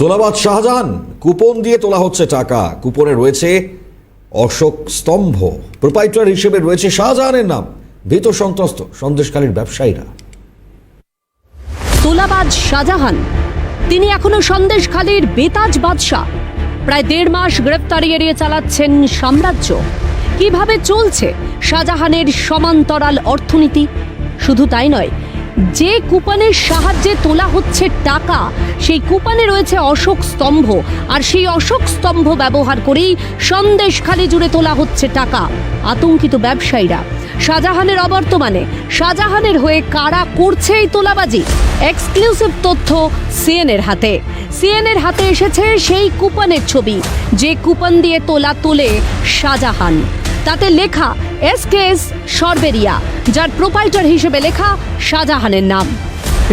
তোলাবাদ Shahjahan, coupon দিয়ে তোলা হচ্ছে টাকা। কুপনে রয়েছে অশোক স্তম্ভ। প্রোপাইটার হিসেবে রয়েছে শাহজাহানের নাম। ভীত সন্ত্রস্ত সন্দেশকালীর ব্যবসায়ীরা। তোলাবাজ শাহজাহান, তিনি এখনও সন্দেশখালীর বেতাজ বাদশাহ। প্রায় দেড় মাস গ্রেপ্তারি এড়িয়ে চালাচ্ছেন সাম্রাজ্য। কীভাবে চলছে শাহজাহানের সমান্তরাল অর্থনীতি? শুধু তাই নয় যে কুপনের সাহায্যে তোলা হচ্ছে টাকা, সেই কুপনে রয়েছে অশোক স্তম্ভ। আর সেই অশোক স্তম্ভ ব্যবহার করেই সন্দেশখালি জুড়ে তোলা হচ্ছে টাকা, আতঙ্কিত ব্যবসায়ীরা। শাহজাহানের অবর্তমানে, শাহজাহানের হয়ে কারা করছে এই তোলাবাজি? এক্সক্লুসিভ তথ্য সিএনের হাতে। সিএনের হাতে এসেছে সেই কুপনের ছবি। যে কুপন দিয়ে তোলা তোলে শাহজাহান। তাতে লেখা এস কেস সরবেরিয়া, যার প্রোপাইটার হিসেবে লেখা শাহজাহানের নাম।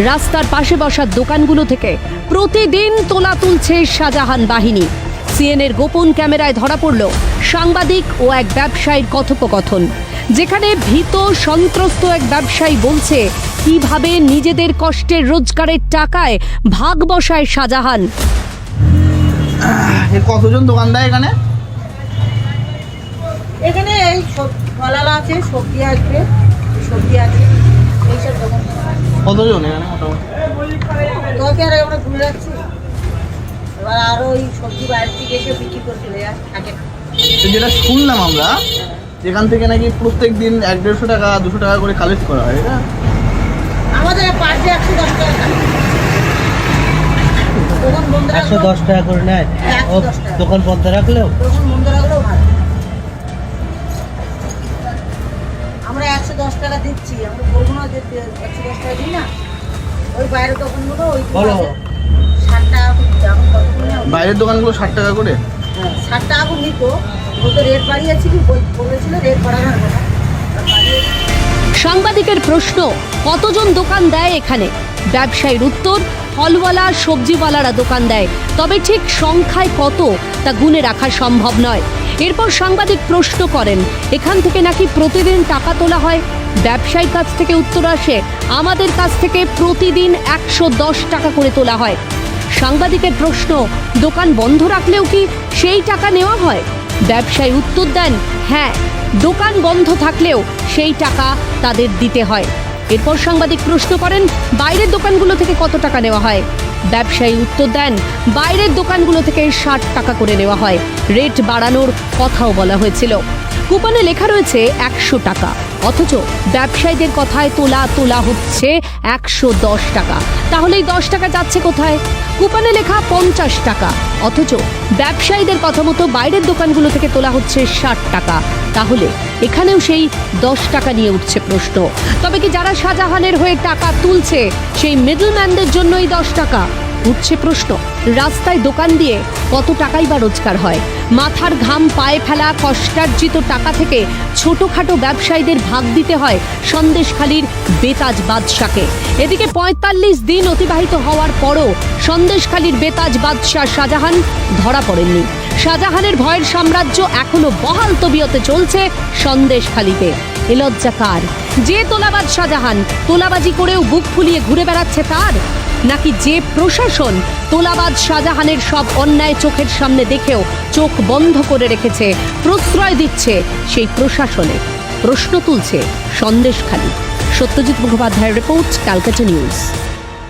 রাস্তার পাশে বসার দোকানগুলো থেকে প্রতিদিন তোলা তুলছে শাহজাহান বাহিনী। সিএনের গোপন ক্যামেরায় ধরা পড়ল সাংবাদিক ও এক ব্যবসায়ীর কথোপকথন, যেখানে ভীত, সন্ত্রস্ত এক ব্যবসায়ী বলছে, কীভাবে নিজেদের কষ্টের রোজগারের টাকায় ভাগ বসায় শাহজাহান? কতজন দোকান দেয় এখানে? এখানে এই সব- ফলালা আছে সবজি আসবে সবজি আছে এইসব দোকান কতজন এখানে মোটামুটি? তোকে আর আমরা ঘুরে যাচ্ছি। এবার আরও ওই সবজি বাইরে থেকে এসে বিক্রি করে চলে যায় থাকে না। যেটা শুনলাম আমরা যেখান থেকে নাকি প্রত্যেক দিন এক দেড়শো টাকা দুশো টাকা করে কালেক্ট করা হয় এটা আমাদের ডে একশো দশ টাকা একশো দশ টাকা করে নেয়। ও দোকান বন্ধ রাখলেও? টাকা দিচ্ছি। আমরা বলব না যে একশো দশ টাকা দিই না। ওই বাইরের দোকানগুলো ওই বলো। ষাট টাকা করে নেয়? বাইরের দোকানগুলো ষাট টাকা করে? ষাট টাকা করে নিত ও তো রেট বাড়িয়েছিল বল- বলেছিল রেট বাড়ানোর কথা সাংবাদিকের প্রশ্ন কতজন দোকান দেয় এখানে? ব্যবসায়ীর উত্তর ফলওয়ালা সবজিওয়ালারা দোকান দেয়। তবে ঠিক সংখ্যায় কত? তা গুণে রাখা সম্ভব নয়। এরপর সাংবাদিক প্রশ্ন করেন এখান থেকে নাকি প্রতিদিন টাকা তোলা হয়? ব্যবসায়ীর কাছ থেকে উত্তর আসে, আমাদের কাছ থেকে প্রতিদিন একশো দশ টাকা করে তোলা হয়। সাংবাদিকের প্রশ্ন, দোকান বন্ধ রাখলেও কি সেই টাকা নেওয়া হয়? ব্যবসায়ী উত্তর দেন হ্যাঁ দোকান বন্ধ থাকলেও সেই টাকা তাদের দিতে হয়। এরপর সাংবাদিক প্রশ্ন করেন, বাইরের দোকানগুলো থেকে কত টাকা নেওয়া হয়? ব্যবসায়ী উত্তর দেন, বাইরের দোকানগুলো থেকে ষাট টাকা করে নেওয়া হয়। রেট বাড়ানোর কথাও বলা হয়েছিল। কুপনে লেখা রয়েছে একশো টাকা। অথচ ব্যবসায়ীদের কথায় তোলা তোলা হচ্ছে একশো দশ টাকা। তাহলে এই দশ টাকা যাচ্ছে কোথায়? কুপনে লেখা পঞ্চাশ টাকা। অথচ ব্যবসায়ীদের কথা মতো বাইরের দোকানগুলো থেকে তোলা হচ্ছে ষাট টাকা। তাহলে এখানেও সেই দশ টাকা নিয়ে উঠছে প্রশ্ন। তবে কি যারা শাহজাহানের হয়ে টাকা তুলছে, সেই মিডলম্যানদের জন্যই দশ টাকা? উঠছে প্রশ্ন। রাস্তায় দোকান দিয়ে কত টাকাই বা রোজগার হয়? মাথার ঘাম পায়ে ফেলা কষ্টার্জিত টাকা থেকে ছোটখাটো ব্যবসায়ীদের ভাগ দিতে হয় সন্দেশখালীর বেতাজ বাদশাকে। এদিকে পঁয়তাল্লিশ দিন অতিবাহিত হওয়ার পরও সন্দেশখালীর বেতাজ বাদশাহ শাহজাহান ধরা পড়েননি। শাহজাহানের ভয়ের সাম্রাজ্য এখনও বহাল তবিয়তে চলছে সন্দেশখালীতে। এ লজ্জা কার? যে তোলাবাজ শাহজাহান তোলাবাজি করেও বুক ফুলিয়ে ঘুরে বেড়াচ্ছে তার? নাকি যে প্রশাসন তোলাবাজ শাহজাহানের সব অন্যায় চোখের সামনে দেখেও চোখ বন্ধ করে রেখেছে, প্রশ্রয় দিচ্ছে সেই প্রশাসনে। প্রশ্ন তুলছে সন্দেশখালী। সত্যজিৎ মুখোপাধ্যায়ের রিপোর্ট ক্যালকাটা নিউজ।